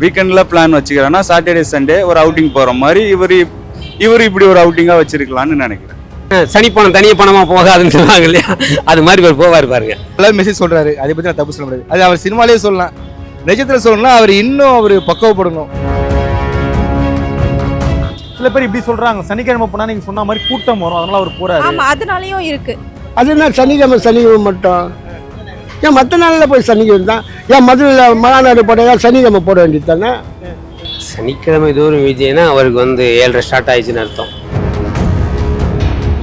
வீக்கெண்டில் பிளான் வச்சுக்கிறேன்னா Saturday Sunday ஒரு அவுட்டிங் போகிற மாதிரி இவர் இவர் இப்படி ஒரு அவுட்டிங்காக வச்சிருக்கலாம்னு நினைக்கிறேன். சனி பணம் தனிய பணமா போகாதுன்னு சொல்லுவாங்க இல்லையா? அது மாதிரி இவர் போவார் பாருங்க. நல்லா மெசேஜ் சொல்றாரு. அதை பத்தி நான் தப்பு சொல்ல முடியாது. அது அவர் சினிமாலேயே சொல்லலாம். நிஜத்துல சொல்லணும்னா அவர் இன்னும் அவர் பக்குவப்படணும். சில பேர் இப்படி சொல்றாங்க. சனிக்கிழமை போனா நீங்க சொன்ன மாதிரி கூட்டம் வரும். அதனால அவர் போறாரு. ஆமா அதனாலயும் இருக்கு. அது என்ன? சனிக்கிழமை சனிக்கிழமை மட்டும். ஏன் மற்ற நாளில் போய் சனிக்கிழமை தான்? ஏன் மதுரையில் மாநாடு போட ஏன் சனிக்கிழமை போட வேண்டியது தானே? சனிக்கிழமை தோறும் விஜய்னா அவருக்கு வந்து ஏழரை ஸ்டார்ட் ஆயிடுச்சுன்னு அர்த்தம்.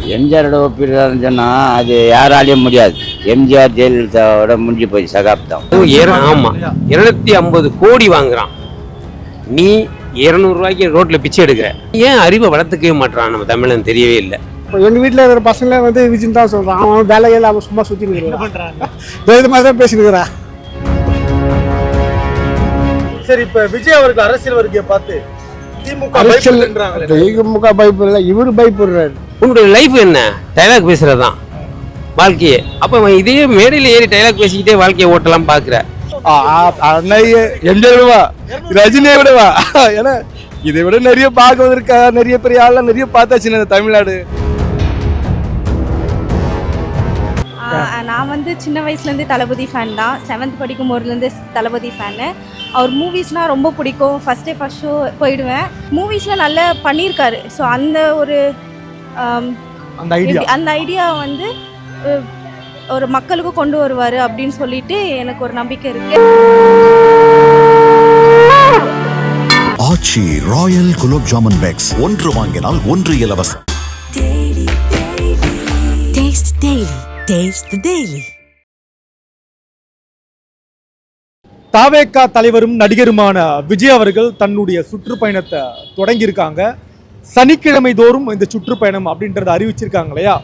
எம்ஜிஆரோட ஒப்பிடுறாருன்னு சொன்னால் அது யாராலையும் முடியாது. எம்ஜிஆர் ஜெயலலிதாவோட முடிஞ்சு போய் சகாப்தம். அதுவும் இர- ஆமா. இருநூத்தி ஐம்பது கோடி வாங்குறான். நீ இருநூறு ரூபாய்க்கு ரோட்ல பிச்சை எடுக்கிற. ஏன் அறிவை வளர்த்துக்கவே மாட்டான் நம்ம தமிழன் தெரியவே இல்லை. இப்போ எங்கள் வீட்டில் இருக்கிற பசங்களே வந்து விஜய் தான் சொல்கிறான் அவன் வேலையில் அவன் சும்மா சுற்றி நிற்கிறான் இது மாதிரி தான் பேசினுக்கிறான் சரி இப்ப விஜய் அவர்கள் அரசியல் வருகையை பார்த்து திமுக. திமுக பயப்படல இவரு பயப்படுறாரு. உன்னுடைய லைஃப் என்ன? டைலாக் பேசுறதுதான் வாழ்க்கையே. அப்ப அவன் இதே மேடையில ஏறி டைலாக் பேசிக்கிட்டே வாழ்க்கையை ஓட்டலாம் பாக்குற. அன்னைய எம்ஜிஆர் விடவா ரஜினியை விடவா ஏன்னா இதை விட நிறைய பார்க்கறதுக்கா நிறைய பெரிய ஆள்லாம் நிறைய பார்த்தாச்சு இந்த தமிழ்நாடு. நான் வந்து சின்ன வயசுலேருந்து தளபதி ஃபேன் தான். செவன்த் படிக்கும் போதுலேருந்து தளபதி ஃபேனு அவர் மூவிஸ்னால் ரொம்ப பிடிக்கும். ஃபஸ்ட் டே ஃபஸ்ட் ஷோ போயிடுவேன். மூவிஸில் நல்லா பண்ணியிருக்காரு. ஸோ அந்த ஒரு அந்த ஐடியா எப்படி- அந்த ஐடியா வந்து ஒரு மக்களுக்கு கொண்டு வருவார் அப்படின்னு சொல்லிட்டு எனக்கு ஒரு நம்பிக்கை இருக்குது ஆச்சி ராயல் குலோப் ஜாமுன் பேக்ஸ் ஒன்று வாங்கினால் ஒன்று இலவசம். Taste டேஸ்ட் டெய்லி தாவேக்கா தலைவரும் நடிகருமான விஜய் அவர்கள் தன்னுடைய சுற்றுப்பயணத்தை தொடங்கியிருக்காங்க. சனிக்கிழமை தோறும் இந்த சுற்றுப்பயணம் அப்படின்றத அறிவிச்சிருக்காங்க இல்லையா?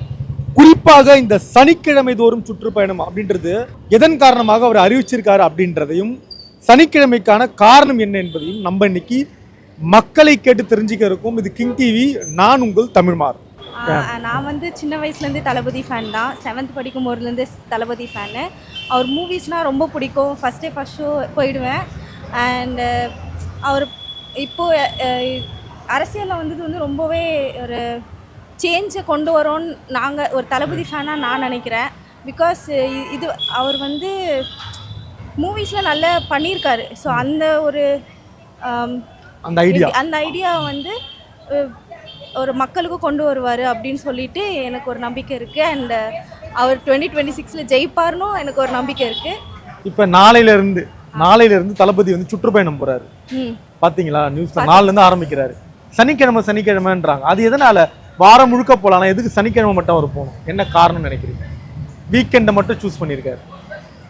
குறிப்பாக இந்த சனிக்கிழமை தோறும் சுற்றுப்பயணம் அப்படின்றது எதன் காரணமாக அவர் அறிவிச்சிருக்காரு அப்படின்றதையும் சனிக்கிழமைக்கான காரணம் என்ன என்பதையும் நம்ம இன்னைக்கு மக்களை கேட்டு தெரிஞ்சுக்க இருக்கும். இது கிங் டிவி நான் உங்கள் தமிழ்மார். நான் வந்து சின்ன வயசுலேருந்து தளபதி ஃபேன் தான். செவன்த் படிக்கும் போதுலேருந்து தளபதி ஃபேனு அவர் மூவிஸ்னால் ரொம்ப பிடிக்கும். ஃபஸ்ட் டே ஃபஸ்ட் ஷோ போயிடுவேன். அண்டு அவர் இப்போது அரசியலில் வந்தது வந்து ரொம்பவே ஒரு சேஞ்சை கொண்டு வரோன்னு நாங்கள் ஒரு தளபதி ஃபேனாக நான் நினைக்கிறேன். பிகாஸ் இது அவர் வந்து மூவிஸில் நல்லா பண்ணியிருக்காரு. ஸோ அந்த ஒரு அந்த ஐடியா வந்து ஒரு மக்களுக்கு கொண்டு வருவார் அப்படின்னு சொல்லிட்டு எனக்கு ஒரு நம்பிக்கை இருக்குது அண்ட் அவர் டுவெண்ட்டி டுவெண்ட்டி சிக்ஸில் ஜெயிப்பார்னு எனக்கு ஒரு நம்பிக்கை இருக்குது இப்போ நாளையில இருந்து நாளையில இருந்து தளபதி வந்து சுற்றுப்பயணம் போறாரு. ம். பாத்தீங்களா? நியூஸ்ல நாலுல இருந்து ஆரம்பிக்கிறாரு. சனிக்கிழமை சனிக்கிழமைன்றாங்க. அது எதனால? வாரம் முழுக்க ஆனா எதுக்கு சனிக்கிழமை மட்டும் அவர் போகணும்? என்ன காரணம் நினைக்கிறீங்க? வீக்கெண்டை மட்டும் சூஸ் பண்ணியிருக்காரு.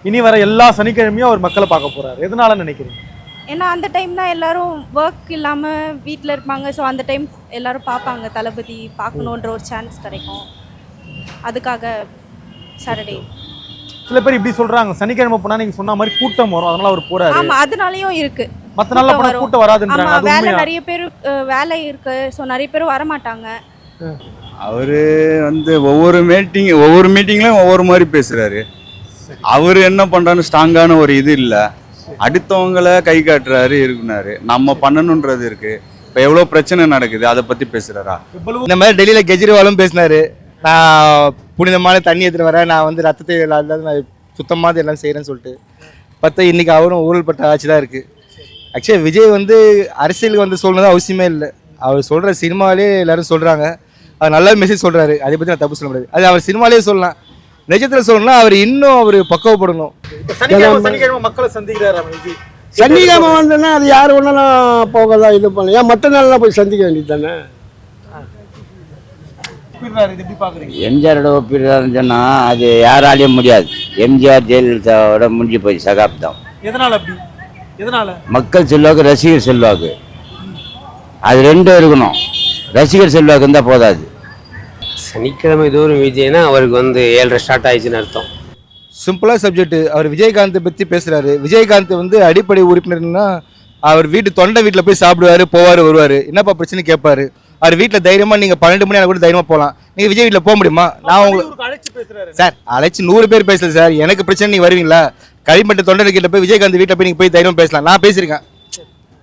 இனி வர எல்லா சனிக்கிழமையும் அவர் மக்களை பார்க்க போறாரு. எதனால நினைக்கிறீங்க? ஏன்னா அந்த டைம் தான் எல்லாரும் ஒர்க் இல்லாமல் வீட்டில் இருப்பாங்க. ஸோ அந்த டைம் எல்லாரும் பார்ப்பாங்க. தளபதி பார்க்கணுன்ற ஒரு சான்ஸ் கிடைக்கும். அதுக்காக சாட்டர்டே சில பேர் இப்படி சொல்றாங்க. சனிக்கிழமை போனா நீங்க சொன்ன மாதிரி கூட்டம் வரும். அதனால அவர் போறாரு. ஆமாம் அதனாலையும் இருக்குது மத்த நாள்ல போனா. கூட்டம் வராதுன்றாங்க. அது வேலை நிறைய பேர் வேலை இருக்கு. ஸோ நிறைய பேர் வரமாட்டாங்க. அவர் வந்து ஒவ்வொரு மீட்டிங் ஒவ்வொரு மீட்டிங்லையும் ஒவ்வொரு மாதிரி பேசுகிறாரு அவர் என்ன பண்ணுறான்னு ஸ்ட்ராங்கான ஒரு இது இல்லை. அடுத்தவங்களை கை காட்டுறாரு இருக்குனாரு. நம்ம பண்ணணுன்றது இருக்கு. இப்போ எவ்வளோ பிரச்சனை நடக்குது அதை பற்றி பேசுகிறாரா இந்த மாதிரி டெல்லியில கெஜ்ரிவாலும் பேசினாரு. நான் புனிதமான தண்ணி எடுத்துட்டு வரேன். நான் வந்து ரத்தத்தை இல்லாத நான் சுத்தமாக எல்லாம் செய்கிறேன்னு சொல்லிட்டு. பார்த்தா இன்னைக்கு அவரும் ஊழல்பட்ட ஆட்சி தான் இருக்கு. ஆக்சுவலி விஜய் வந்து அரசியலுக்கு வந்து சொல்லணும் அவசியமே இல்லை. அவர் சொல்ற சினிமாவிலே எல்லாரும் சொல்றாங்க. அவர் நல்ல மெசேஜ் சொல்றாரு. அதை பத்தி நான் தப்பு சொல்ல முடியாது. அது அவர் சினிமாலேயே சொல்லலாம். நிஜத்துல சொல்லணும்னா அவர் இன்னும் அவர் பக்குவப்படணும். இப்ப சனிக்கிழமை சனிக்கிழமை மக்களை சந்திக்கிறாரு சனிக்கிழமை வந்தோன்னா அது யார் ஒன்றும் போக தான் இது பண்ணல. ஏன் மற்ற நாள்லாம் போய் சந்திக்க வேண்டியது தானே எம்ஜிஆரோட ஒப்பிடுறாருன்னு சொன்னால் அது யாராலையும் முடியாது. எம்ஜிஆர் ஜெயலலிதாவோட முடிஞ்சு போய் சகாப்தம். எதனால அப்படி? எதனால? மக்கள் செல்வாக்கு ரசிகர் செல்வாக்கு. அது ரெண்டும் இருக்கணும். ரசிகர் செல்வாக்கு இருந்தால் போதாது. சனிக்கிழமை தோறும் விஜய்னா அவருக்கு வந்து ஏழரை ஸ்டார்ட் ஆயிடுச்சுன்னு அர்த்தம். சிம்பிளா சப்ஜெக்ட் அவர் விஜயகாந்த் பத்தி பேசுறாரு. விஜயகாந்த் வந்து அடிப்படை உறுப்பினர்னா அவர் வீட்டு தொண்டை வீட்டில் போய் சாப்பிடுவாரு போவாரு வருவாரு. என்னப்பா பிரச்சனை கேட்பாரு அவர் வீட்டில் தைரியமா நீங்க பன்னெண்டு மணி கூட தைரியமா போகலாம் நீங்க விஜய் வீட்டில் போக முடியுமா? நான் உங்களுக்கு சார் அழைச்சு நூறு பேர் பேசல சார். எனக்கு பிரச்சனை நீங்க வருவீங்களா? களிமட்ட தொண்டர்கிட்ட போய் விஜயகாந்த் வீட்டில் போய் நீங்க போய் தைரியம் பேசலாம். நான் பேசியிருக்கேன்.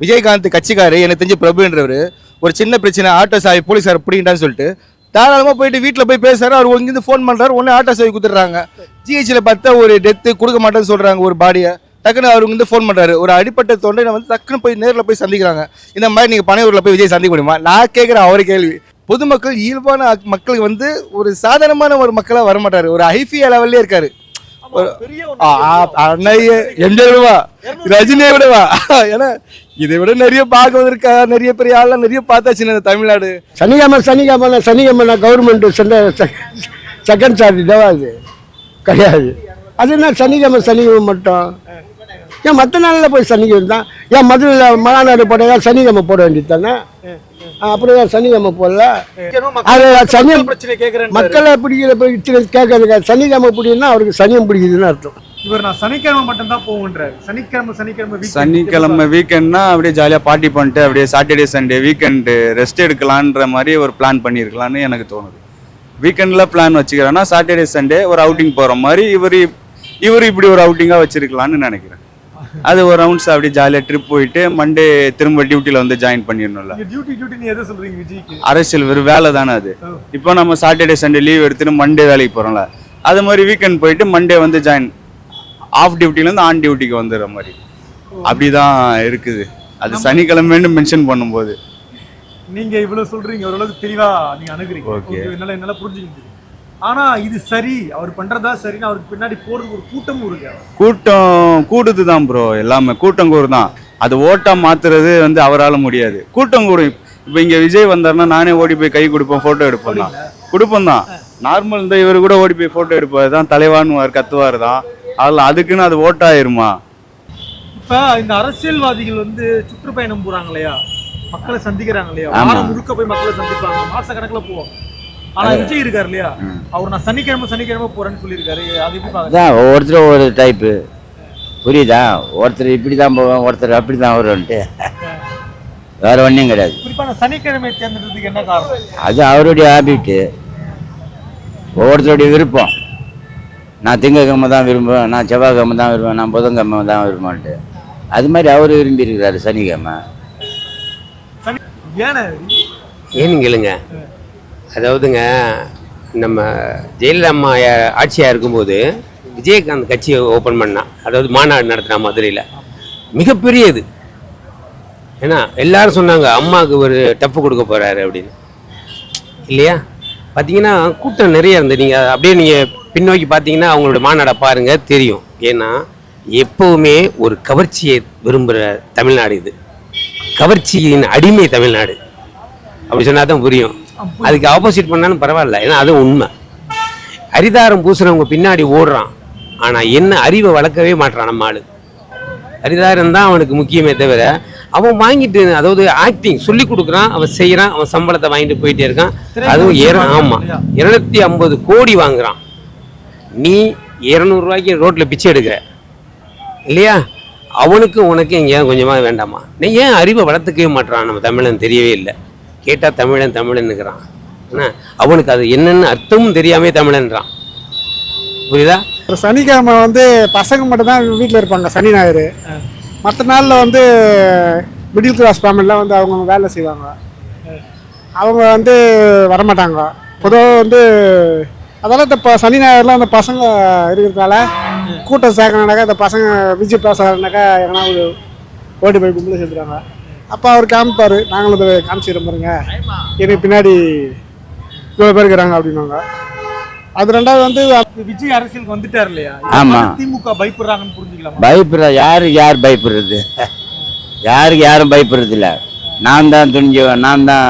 விஜயகாந்த் கட்சிக்காரு எனக்கு தெரிஞ்ச பிரபுன்றவர். ஒரு சின்ன பிரச்சனை ஆட்டோ சாவி போலீஸார் பிடிங்கிட்டான்னு சொல்லிட்டு தாராளமாக போயிட்டு வீட்டில் போய் பேசுறாரு. அவர் இங்கேருந்து ஃபோன் பண்ணுறாரு ஒன்று ஆட்டோ சேவை கொடுத்துட்றாங்க. ஜிஹெச்சில் பார்த்தா ஒரு டெத்து கொடுக்க மாட்டேன்னு சொல்கிறாங்க ஒரு பாடியை டக்குன்னு அவர் வந்து ஃபோன் பண்ணுறாரு ஒரு அடிப்பட்ட தொண்டை வந்து டக்குன்னு போய் நேரில் போய் சந்திக்கிறாங்க. இந்த மாதிரி நீங்கள் பனையூரில் போய் விஜய் சந்திக்க முடியுமா? நான் கேட்குறேன் அவர் கேள்வி. பொதுமக்கள் இயல்பான மக்களுக்கு வந்து ஒரு சாதாரணமான ஒரு மக்களாக வரமாட்டார். ஒரு ஐஃபியா லெவல்லே இருக்காரு. அண்ணையே எம்ஜிஆர் விடவா. ரஜினியை விடவா. ஏன்னா இதை விட நிறைய பார்க்க இருக்கா? நிறைய பெரிய ஆள்லாம் நிறைய பார்த்தாச்சு தமிழ்நாடு. சனிக்கிழமை சனிக்கிழமை சனிக்கிழமை கவர்மெண்ட் சென்ட செகண்ட் சார்ஜ் தான் அது. கிடையாது. அது என்ன? சனிக்கிழமை சனிக்கிழமை மட்டும். ஏன் மற்ற நாளில் போய் சனிக்கிழமை தான்? ஏன் மதுரையில் மகாநாடு போட ஏன் சனிக்கிழமை போட வேண்டியது தானே? அப்புறம் ஏன் சனிக்கிழமை போடல? அது சனி பிரச்சனை கேட்கறேன் மக்களை பிடிக்கிற போய் கேட்கறதுக்கு சனிக்கிழமை பிடிக்குதுன்னா அவருக்கு சனியம் பிடிக்குதுன்னு அர்த்தம். இவர் நான் சனிக்கிழமை மட்டும் தான் போவேன்றாரு. சனிக்கிழமை சனிக்கிழமை weekend சனிக்கிழமை வீக்கெண்ட்னா அப்படியே ஜாலியாக பார்ட்டி பண்ணிட்டு அப்படியே சாட்டர்டே சண்டே வீக்கெண்டு ரெஸ்ட் எடுக்கலான்ற மாதிரி ஒரு பிளான் பண்ணியிருக்கலான்னு எனக்கு தோணுது. வீக்கெண்டில் பிளான் வச்சுக்கிறேன்னா சாட்டர்டே சண்டே ஒரு அவுட்டிங் போகிற மாதிரி இவர் இவர் இப்படி ஒரு அவுட்டிங்காக வச்சிருக்கலான்னு நினைக்கிறேன். அது ஒரு ரவுண்ட்ஸ் அப்படியே ஜாலியாக ட்ரிப் போயிட்டு மண்டே திரும்ப டியூட்டியில் வந்து ஜாயின் பண்ணிடணும்ல. அரசியல் வெறும் வேலை தானே அது. இப்போ நம்ம சாட்டர்டே சண்டே லீவ் எடுத்துட்டு மண்டே வேலைக்கு போகிறோம்ல அது மாதிரி வீக்கெண்ட் போயிட்டு மண்டே வந்து ஜாயின் ஆஃப் டியூட்டிலேருந்து ஆன் டியூட்டிக்கு வந்துடுற மாதிரி. அப்படிதான் இருக்குது. அது சனிக்கிழமைன்னு மென்ஷன் பண்ணும்போது. நீங்க இவ்வளவு சொல்றீங்க ஓரளவுக்கு தெளிவா நீங்க அணுகுறீங்க. Okay, என்னால என்னால புரிஞ்சுக்க முடியுது ஆனா இது சரி. அவர் பண்றதா சரின்னு அவருக்கு பின்னாடி போறதுக்கு ஒரு கூட்டமும் இருக்கு கூட்டம் கூடுது தான் ப்ரோ எல்லாமே கூட்டம் கூடு தான். அது ஓட்டா மாத்துறது வந்து அவரால் முடியாது. கூட்டம் கூடும் இப்போ இங்கே விஜய் வந்தாருன்னா நானே ஓடி போய் கை கொடுப்பேன் ஃபோட்டோ எடுப்பேன் தான் கொடுப்பேன் தான் நார்மல் இந்த இவர் கூட ஓடி போய் ஃபோட்டோ எடுப்பார் தான் தலைவான்வார் கத்துவார் தான் அதில் அதுக்குன்னு அது ஓட்டாயிருமா? இப்ப இந்த அரசியல்வாதிகள் வந்து சுற்றுப்பயணம் போறாங்க இல்லையா மக்களை சந்திக்கிறாங்க இல்லையா முழுக்க போய் மக்களை சந்திப்பாங்க. மாச கணக்குல போவோம் ஆனா விஜய் இருக்காரு இல்லையா அவர் நான் சனிக்கிழமை சனிக்கிழமை போறேன்னு சொல்லியிருக்காரு. அது எப்படி ஒவ்வொருத்தரும் ஒவ்வொரு டைப்பு புரியுதா? ஒருத்தர் இப்படி தான் போவேன் ஒருத்தர் அப்படி தான் வருவான்ட்டு. வேற ஒன்றும் கிடையாது. சனிக்கிழமை தேர்ந்தெடுத்ததுக்கு என்ன காரணம்? அது அவருடைய ஹேபிட்டு ஒவ்வொருத்தருடைய விருப்பம். நான் திங்கக்கிழமை தான் விரும்புவேன் நான் செவ்வாய்க்கிழமை தான் விரும்புவேன் நான் புதன்கிழமை தான் விரும்புவேன்ட்டு. அது மாதிரி அவர் விரும்பி இருக்கிறாரு சனிக்கிழமை. சனி ஏன? ஏன்னு கேளுங்க? அதாவதுங்க நம்ம ஜெயலலிதா அம்மா ஆட்சியாக இருக்கும்போது விஜயகாந்த் கட்சியை ஓப்பன் பண்ணான் அதாவது மாநாடு நடத்தினா மதுரையில். மிகப்பெரியது. ஏன்னா எல்லாரும் சொன்னாங்க அம்மாவுக்கு ஒரு டப்பு கொடுக்க போகிறாரு அப்படின்னு. இல்லையா? பார்த்தீங்கன்னா கூட்டம் நிறைய இருந்தது. நீங்கள் அப்படியே நீங்கள் பின்னோக்கி பார்த்தீங்கன்னா அவங்களோட மாநாடை பாருங்க தெரியும். ஏன்னா எப்போவுமே ஒரு கவர்ச்சியை விரும்புகிற தமிழ்நாடு இது. கவர்ச்சியின் அடிமை தமிழ்நாடு. அப்படி சொன்னால் தான் புரியும். அதுக்கு ஆப்போசிட் பண்ணாலும் பரவாயில்ல. ஏன்னா அது உண்மை. அரிதாரம் பூசுறவங்க பின்னாடி ஓடுறான். ஆனா என்ன அறிவை வளர்க்கவே மாட்றான் நம்ம ஆளு. அரிதாரம் தான் அவனுக்கு முக்கியமே தவிர அவன் வாங்கிட்டு அதாவது ஆக்டிங் சொல்லி கொடுக்குறான் அவன் செய்யறான் அவன் சம்பளத்தை வாங்கிட்டு போயிட்டே இருக்கான். அதுவும் இர ஆமா. இருநூத்தி ஐம்பது கோடி வாங்குறான். நீ இரநூறுவாய்க்கு ரோட்ல பிச்சை எடுக்கிற. இல்லையா? அவனுக்கு உனக்கு எங்கேயாவது கொஞ்சமாக வேண்டாமா? நீ ஏன் அறிவை வளர்த்துக்கவே மாட்றான்? நம்ம தமிழன் தெரியவே இல்லை. கேட்டால் தமிழன் தமிழனுங்கிறான் என்ன? அவனுக்கு அது என்னென்னு அர்த்தமும் தெரியாமே தமிழன்றான். புரியுதா? இப்போ சனிக்கிழமை வந்து பசங்க மட்டும்தான் வீட்டில் இருப்பாங்க சனி ஞாயிறு. மற்ற நாளில் வந்து மிடில் கிளாஸ் ஃபேமிலிலாம் வந்து அவங்க வேலை செய்வாங்க. அவங்க வந்து வரமாட்டாங்க. பொதுவாக வந்து அதெல்லாம் இந்த இப்போ சனி ஞாயிறுலாம் அந்த பசங்க இருக்கிறதுனால கூட்டம் சேர்க்கணுனாக்கா இந்த பசங்க விஜய் பேசுறதுனாக்கா எங்கன்னா ஒரு ஓடி போய் கும்பல சேர்த்துறாங்க அப்போ அவர் காமிப்பார். நாங்களும் இதை காமிச்சிடும் பாருங்க. எனக்கு பின்னாடி இவ்வளோ பேர் இருக்கிறாங்க அப்படின்னாங்க. அது ரெண்டாவது வந்து விஜய் அரசியலுக்கு வந்துட்டார் இல்லையா? ஆமா. திமுக பயப்படுறாங்கன்னு புரிஞ்சுக்கலாமா? பயப்படுற யாருக்கு யார் பயப்படுறது? யாருக்கு யாரும் பயப்படுறது இல்லை. நான் தான் துணிஞ்சவன் நான் தான்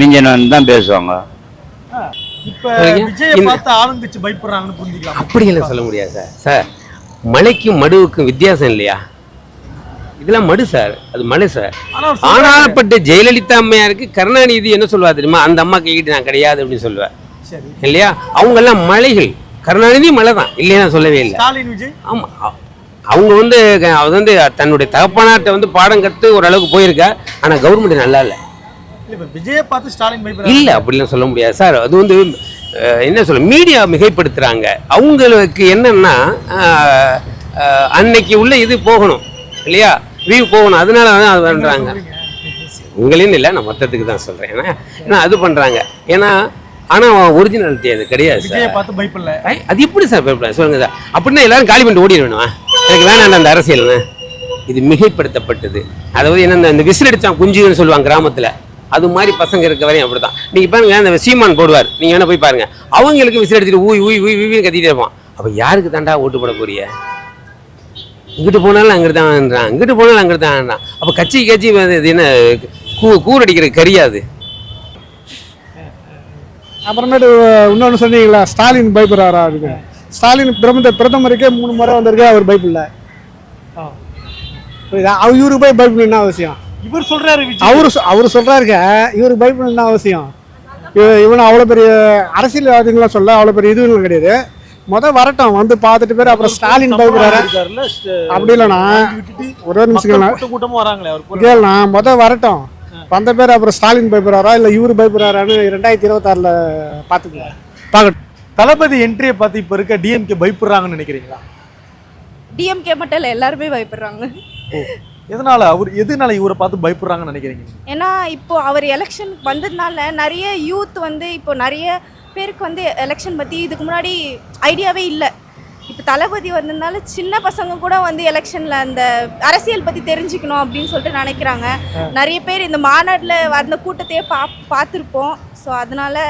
மிஞ்சனவன் தான் பேசுவாங்க. இப்ப. விஜயை பார்த்து ஆளுங்கட்சி பயப்படுறாங்கன்னு புரிஞ்சுக்கலாமா? சொல்ல முடியாது சார். சார் மலைக்கும் மடுவுக்கும் வித்தியாசம் இல்லையா? இதெல்லாம் மடு சார். அது மலை சார். ஆனாலப்பட்ட ஜெயலலிதா அம்மையாருக்கு கருணாநிதி என்ன சொல்லுவா தெரியுமா? அந்த அம்மா கைக்கிட்டு நான் கிடையாது அப்படின்னு சொல்லுவேன் இல்லையா? அவங்க எல்லாம் மலைகள். கருணாநிதி மலை தான். இல்லையா? நான் சொல்லவே இல்லை. ஆமா. அவங்க வந்து அவர் வந்து தன்னுடைய தகப்பனார்ட்ட வந்து பாடம் கற்று ஓரளவுக்கு போயிருக்கா. ஆனா கவர்மெண்ட் நல்லா இல்லை. இல்ல இப்ப விஜயை பார்த்து ஸ்டாலின் பயப்படுறாங்க இல்ல அப்படிலாம் சொல்ல முடியாது. சார் அது வந்து என்ன சொல்ல மீடியா மிகைப்படுத்துறாங்க. அவங்களுக்கு என்னன்னா அன்னைக்கு உள்ள இது போகணும். இல்லையா? வியூ போகணும். அதனால தான் அது பண்ணுறாங்க உங்களின்னு இல்லை நான் மொத்தத்துக்கு தான் சொல்கிறேன் ஏன்னா ஏன்னா அது பண்ணுறாங்க ஏன்னா ஆனால் ஒரிஜினாலிட்டி அது கிடையாது சார். பார்த்து பயப்படல. அது எப்படி சார் பயப்பட சொல்லுங்க சார். அப்படின்னா எல்லாரும் காலி பண்ணிட்டு ஓடி வேணுமா? எனக்கு வேணாம் அந்த அரசியல்னு இது மிகைப்படுத்தப்பட்டது. அதாவது என்ன இந்த விசில் அடிச்சான் குஞ்சுன்னு சொல்லுவாங்க கிராமத்தில். அது மாதிரி பசங்க இருக்க வரையும் அப்படிதான். நீங்க பாருங்க அந்த சீமான் போடுவார். நீங்க வேணா போய் பாருங்க. அவங்களுக்கு விசில் அடிச்சுட்டு ஊய் ஊய் ஊய் ஊய் கத்திட்டே இருப்பான். அப்ப யாருக்கு தாண்டா ஓட்டு போட போறிய இங்கிட்டு போனாலும் அங்கிட்டு தான்ன்றான் இங்கிட்டு போனாலும் அங்கிட்டு தான்ன்றான் அப்ப கட்சி கட்சி வந்து இது என்ன கூ கூரடிக்கிற கரியாது. அப்புறமேட்டு இன்னொன்று சொன்னீங்களா ஸ்டாலின் பயப்படுறாரா இருக்கு ஸ்டாலின் பிரதம பிரதமருக்கே மூணு முறை வந்திருக்கு அவர் பயப்படல அவர் இவருக்கு போய் பயப்படணும் என்ன அவசியம்? இவர் சொல்றாரு விஜய். அவரு அவரு சொல்றாருங்க. இவருக்கு பயப்படணும் என்ன அவசியம்? இவ- இவன் அவ்வளோ பெரிய அரசியல்வாதிகளாம் சொல்ல அவ்வளோ பெரிய இதுவும் கிடையாது. முத வரட்டும் வந்து பார்த்துட்டு பேர் அப்புறம் ஸ்டாலின் ஸ்ட- அப்படி இல்லைண்ணா. ஒரே நிமிஷம் மக்கள் கூட்டம் கூட்டமா வராங்களே கேளுண்ணா முத வரட்டும். வந்த பேர் அப்புறம் ஸ்டாலின் பயப்படுறாரா இல்லை இவரு பயப்படுறாரான்னு ரெண்டாயிரத்தி இருபத்தாறில் பார்த்துக்கலாம். பார்க்கட்டும். தளபதி என்ட்ரியை பார்த்து இப்ப இருக்க டிஎம்கே பயப்படுறாங்கன்னு நினைக்கிறீங்களா? டிஎம்கே மட்டும் இல்லை எல்லாருமே பயப்படுறாங்க. எதனால? அவர் எதனால இவரை பார்த்து பயப்படுறாங்கன்னு நினைக்கிறீங்க? ஏன்னா இப்போ அவர் எலெக்ஷன் வந்ததுனால நிறைய யூத் வந்து இப்போ நிறைய பேருக்கு வந்து எலெக்ஷன் பற்றி இதுக்கு முன்னாடி ஐடியாவே இல்லை. இப்போ தளபதி வந்ததுனால சின்ன பசங்க கூட வந்து எலெக்ஷனில் அந்த அரசியல் பற்றி தெரிஞ்சுக்கணும் அப்படின்னு சொல்லிட்டு நினைக்கிறாங்க. நிறைய பேர் இந்த மாநாட்டில் வந்த கூட்டத்தையே பா பார்த்துருப்போம். ஸோ அதனால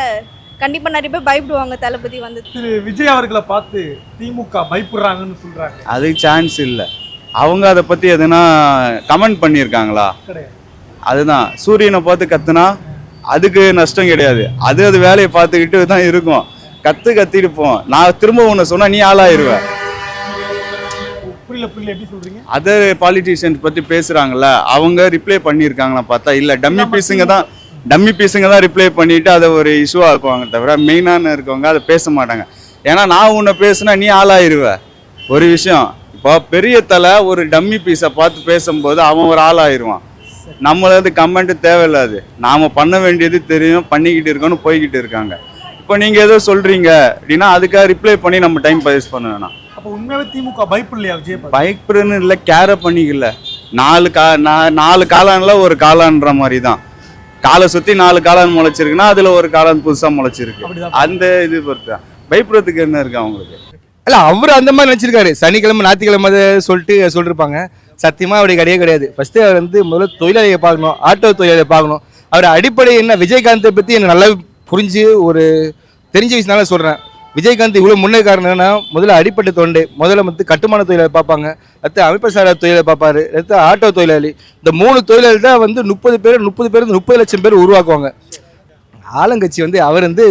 கண்டிப்பாக நிறைய பேர் பயப்படுவாங்க தளபதி வந்து. திரு விஜய் அவர்களை பார்த்து திமுக பயப்படுறாங்கன்னு சொல்றாங்க. அதுக்கு சான்ஸ் இல்லை. அவங்க அதை பற்றி எதுனா கமெண்ட் பண்ணியிருக்காங்களா? அதுதான். சூரியனை பார்த்து கத்துனா அதுக்கு நஷ்டம் கிடையாது. அது அது வேலையை பார்த்துக்கிட்டு தான் இருக்கும். கத்து கத்திட்டு போவோம். நான் திரும்ப ஒன்று சொன்னா நீ ஆளாயிருவ. புரியல புரியல. எப்படி சொல்றீங்க? அதர் பாலிட்டிஷியன்ஸ் பத்தி பேசுறாங்கல்ல அவங்க ரிப்ளை பண்ணியிருக்காங்களா பார்த்தா. இல்ல டம்மி பீஸுங்க தான் டம்மி பீஸுங்க தான் ரிப்ளை பண்ணிட்டு அதை ஒரு இஷ்யூ ஆக்குவாங்க தவிர மெயினான இருக்கவங்க அதை பேச மாட்டாங்க. ஏன்னா நான் உன்னை பேசுனா நீ ஆளாயிருவ. ஒரு விஷயம் இப்போ பெரிய தலை ஒரு டம்மி பீஸை பார்த்து பேசும்போது அவன் ஒரு ஆளாயிருவான். நம்மளது கமெண்ட் தேவையில்லாது நாம பண்ண வேண்டியது தெரியும் பண்ணிக்கிட்டு இருக்கோம்னு போய்கிட்டு இருக்காங்க. இப்போ நீங்க ஏதோ சொல்றீங்க அப்படின்னா அதுக்காக ரிப்ளை பண்ணி நம்ம டைம் வேஸ்ட் பண்ண வேணாம் அப்ப உண்மையாவே திமுக பயப்படலையா விஜய் பார்த்து பைக்னு இல்லை கேரை பண்ணிக்கல. நாலு கா நா- நாலு காளான்ல ஒரு காளான்ற மாதிரி தான் காலை சுத்தி நாலு காளான் முளைச்சிருக்குன்னா அதுல ஒரு காளான் புதுசா முளைச்சிருக்கு. அந்த இது பொறுத்து பயப்படுறதுக்கு என்ன இருக்கு அவங்களுக்கு? இல்ல அவர் அந்த மாதிரி நினைச்சிருக்காரு. சனிக்கிழமை ஞாயிற்றுக்கிழமை சொல்லிட்டு சொல்லிருப்பாங்க. சத்தியமாக அப்படி கிடையவே கிடையாது. ஃபஸ்ட்டு அவர் வந்து முதல்ல தொழிலாளியை பார்க்கணும் ஆட்டோ தொழிலாளியை பார்க்கணும். அவர் அடிப்படை என்ன? விஜயகாந்தை பற்றி எனக்கு நல்லா புரிஞ்சு ஒரு தெரிஞ்ச விஷயனால சொல்கிறேன் விஜயகாந்த் இவ்வளோ முன்னே காரணம் என்னன்னா முதல்ல அடிப்பட்ட தொண்டு முதல்ல வந்து கட்டுமான தொழிலாளி பார்ப்பாங்க அடுத்து அமைப்பு தொழிலை பார்ப்பாரு அடுத்து ஆட்டோ தொழிலாளி. இந்த மூணு தொழிலாளி தான் வந்து முப்பது பேர் முப்பது பேர் முப்பது லட்சம் பேர் உருவாக்குவாங்க. ஆளுங்கட்சி வந்து அவர் வந்து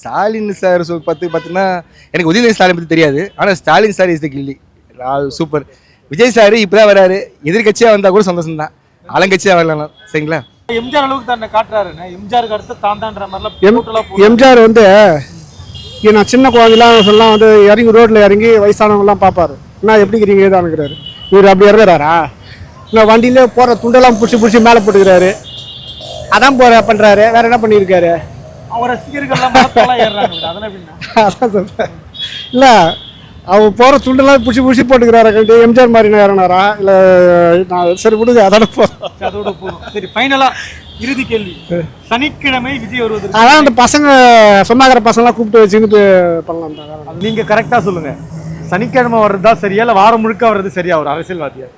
ஸ்டாலின் சார் பார்த்து பார்த்தீங்கன்னா எனக்கு உதயநிதி ஸ்டாலின் பற்றி தெரியாது. ஆனால் Stalin sir is the Ghilli. Super. Vijay sir இப்போ தான் வராரு. எதிர்கட்சியாக வந்தால் கூட சந்தோஷம் தான் ஆளுங்கட்சியாக வரலாம் சரிங்களா? எம்ஜிஆர் அளவுக்கு தன்னை காட்டுறாருன்னு எம்ஜிஆருக்கு அடுத்து மாதிரிலாம் டோட்டலா போடுறாரு. எம்ஜிஆர் வந்து நான் சின்ன குழந்தைலாம் சொல்லலாம் வந்து இறங்கி ரோட்ல இறங்கி வயசானவங்கலாம் பார்ப்பாரு. என்ன எப்படி இருக்கிறீங்க ஏதானுங்கிறாரு. இவர் அப்படி இறங்குறாரா? இல்லை வண்டியிலே போகிற துண்டெல்லாம் பிடிச்சி பிடிச்சி மேலே போட்டுக்கிறாரு. அதான் போற பண்றாரு. வேற என்ன பண்ணியிருக்காரு? அவர் ரசிகர்கள்லாம் அதான் இல்லை அவர் போகிற துண்டெல்லாம் பிடிச்சி பிடிச்சி போட்டுக்கிறாரு கண்டி எம்ஜிஆர் மாதிரி இறங்கினாரா? இல்லை நான் சரி விடுங்க அதோட போ சரி, அதோட போதும். சரி ஃபைனலா இறுதி கேள்வி. சனிக்கிழமை விஜய் வருவதற்கு அதான் அந்த பசங்க சொன்னாக்கிற பசங்களாம் கூப்பிட்டு வச்சுக்கிட்டு பண்ணலாம் தான். வேற ஒண்ணும் அது நீங்க கரெக்டா சொல்லுங்க. சனிக்கிழமை வர்றதா சரியா இல்ல வாரம் முழுக்க வர்றது சரியா ஒரு அரசியல்வாதியா?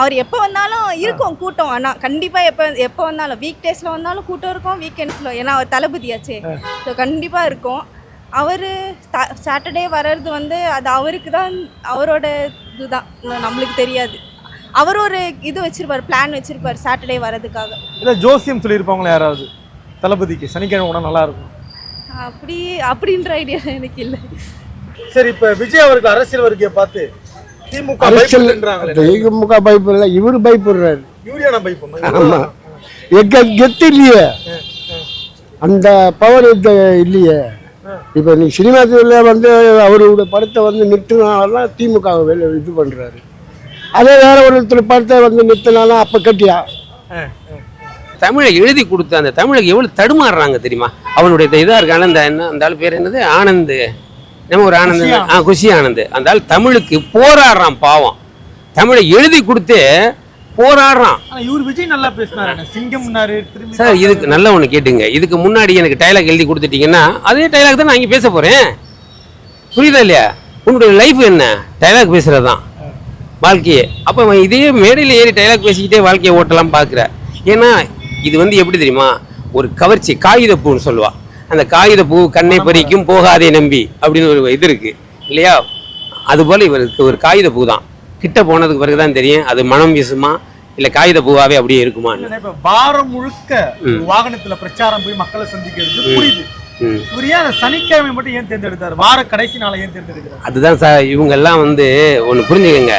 அவர் எப்போ வந்தாலும் இருக்கும் கூட்டம். ஆனால் கண்டிப்பாக எப்போ எப்போ வந்தாலும் வீக் டேஸில் வந்தாலும் கூட்டம் இருக்கும் வீக்கெண்ட்ஸில் ஏன்னா அவர் தளபதியாச்சே. ஸோ கண்டிப்பாக இருக்கும். அவர் சாட்டர்டே வர்றது வந்து அது அவருக்கு தான் அவரோட இதுதான். நம்மளுக்கு தெரியாது. அவர் ஒரு இது வச்சிருப்பார் பிளான் வச்சிருப்பார் சாட்டர்டே வர்றதுக்காக. இல்ல ஜோசியம் சொல்லியிருப்பாங்களா யாராவது? தளபதிக்கு. சனிக்கிழமை கூட நல்லா இருக்கும். அப்படி அப்படின்ற ஐடியா எனக்கு இல்லை. சரி இப்ப விஜய் அவர்கள் அரசியல் வருகையை பார்த்து திமுக அரசியல். திமுக பயப்படல இவர் பயப்படுறாரு. யூரியா நான் பயப்போம் ஆமா. எங்க கெத்து இல்லையே? அந்த பவர் இல்லையே? இப்போ நீ சினிமா துறையில் வந்து அவரோட படத்தை வந்து நிறுத்தினாலாம் திமுக இது பண்ணுறாரு அதே வேற ஒருத்தர் படத்தை வந்து நிறுத்தினாலும் அப்போ கட்டியா? தமிழை எழுதி கொடுத்த அந்த தமிழுக்கு எவ்வளவு தடுமாறுறாங்க தெரியுமா? அவனுடைய இந்த இதா இருக்கான இந்த என்ன அந்த ஆள் பேர் என்னது? ஆனந்த். நம்ம ஒரு ஆனந்த். ஆ குஷி ஆனந்த். அந்த ஆள் தமிழுக்கு போராடுறான் பாவம். தமிழை எழுதி கொடுத்து போராடுறான். இவர் விஜய் நல்லா பேசினாரு சிங்கம்னாரு சார் இதுக்கு நல்ல ஒன்று கேட்டுங்க. இதுக்கு முன்னாடி எனக்கு டைலாக் எழுதி கொடுத்துட்டீங்கன்னா அதே டைலாக் தான் நான் இங்கே பேச போகிறேன் புரியுதா இல்லையா? உன்னுடைய லைஃப் என்ன? டைலாக் பேசுகிறது தான் வாழ்க்கையே. அப்போ அவன் இதே மேடையில் ஏறி டைலாக் பேசிக்கிட்டே வாழ்க்கையை ஓட்டலாம் பார்க்குற. ஏன்னா இது வந்து எப்படி தெரியுமா? ஒரு கவர்ச்சி காகிதப்பூன்னு சொல்லுவா. அந்த காகிதப்பூ கண்ணை பறிக்கும் போகாதே நம்பி அப்படின்னு ஒரு இது இருக்கு. இல்லையா? அதுபோல் இவருக்கு ஒரு காகிதப்பூ தான் கிட்ட போனதுக்கு பிறகு தான் தெரியும் அது மனம் வீசுமா? இல்லை காகிதப்பூவாவே அப்படியே இருக்குமான்னு. இப்ப வாரம் முழுக்க வாகனத்துல பிரச்சாரம் போய் மக்களை சந்திக்கிறது புரியுது. சனிக்கிழமை மட்டும் ஏன் தேர்ந்தெடுத்தாரு? வார கடைசி நாளை ஏன் தேர்ந்தெடுக்கிறார்? அதுதான் சார் இவங்க எல்லாம் வந்து ஒன்று புரிஞ்சுக்கங்க.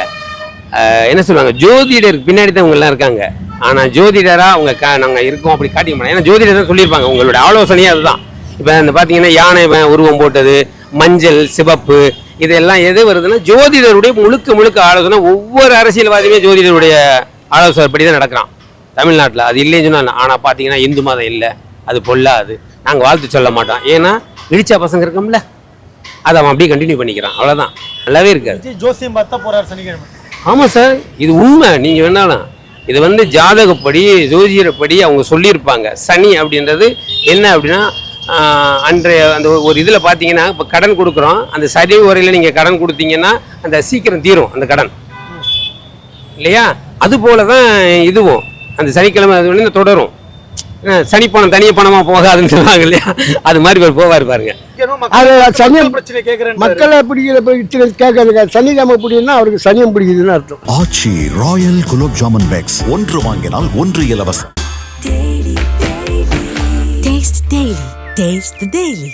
என்ன சொல்லுவாங்க? ஜோதிடர் பின்னாடி தான் இவங்க எல்லாம் இருக்காங்க. ஆனால் ஜோதிடரா அவங்க கா நாங்கள் இருக்கோம் அப்படி காட்டிக்க மாட்டாங்க ஏன்னா ஜோதிடர் தான் சொல்லியிருப்பாங்க. உங்களோட ஆலோசனையே அதுதான். இப்போ இந்த பார்த்தீங்கன்னா யானை உருவம் போட்டது மஞ்சள் சிவப்பு இதெல்லாம் எது வருதுன்னா ஜோதிடருடைய முழுக்க முழுக்க ஆலோசனை ஒவ்வொரு அரசியல்வாதியுமே ஜோதிடருடைய ஆலோசனைப்படி தான் நடக்கிறான். தமிழ்நாட்டில் அது இல்லைன்னு சொன்னா ஆனால் பார்த்தீங்கன்னா இந்து மதம் இல்லை. அது பொல்லாது. நாங்கள் வாழ்த்து சொல்ல மாட்டோம். ஏன்னா இடிச்சா பசங்க இருக்கோம்ல. அதை அவன் அப்படியே கண்டினியூ பண்ணிக்கிறான். அவ்வளோதான் நல்லாவே இருக்காது. ஜோசியம் பார்த்தா போறாரு சனிக்கிழமை. ஆமாம் சார். இது உண்மை. நீங்கள் வேணாலும். இது வந்து ஜாதகப்படி ஜோதிடப்படி அவங்க சொல்லியிருப்பாங்க. சனி அப்படின்றது என்ன அப்படின்னா அன்றைய அந்த ஒரு- இதில் பார்த்தீங்கன்னா இப்போ கடன் கொடுக்குறோம். அந்த சரி வரையில் நீங்கள் கடன் கொடுத்தீங்கன்னா அந்த சீக்கிரம் தீரும் அந்த கடன். இல்லையா? அது போல தான் இதுவும். அந்த சனிக்கிழமை அது வந்து தொடரும். சனி பணம் தனிய பணமாக போகாதுன்னு சொல்லுவாங்க இல்லையா? அது மாதிரி இவர் போவார் பாருங்க. அது சனி மக்கள் பிரச்சனை கேட்கறேன் மக்களை பிடிக்கிற போய் கேட்கறதுக்கு சனிக்கிழமை பிடிக்குன்னா அவருக்கு சனியம் பிடிக்குதுன்னு அர்த்தம். Aachi royal gulab jamun packs. ஒன்று வாங்கினால் ஒன்று இலவசம். The Daily. Taste the Daily.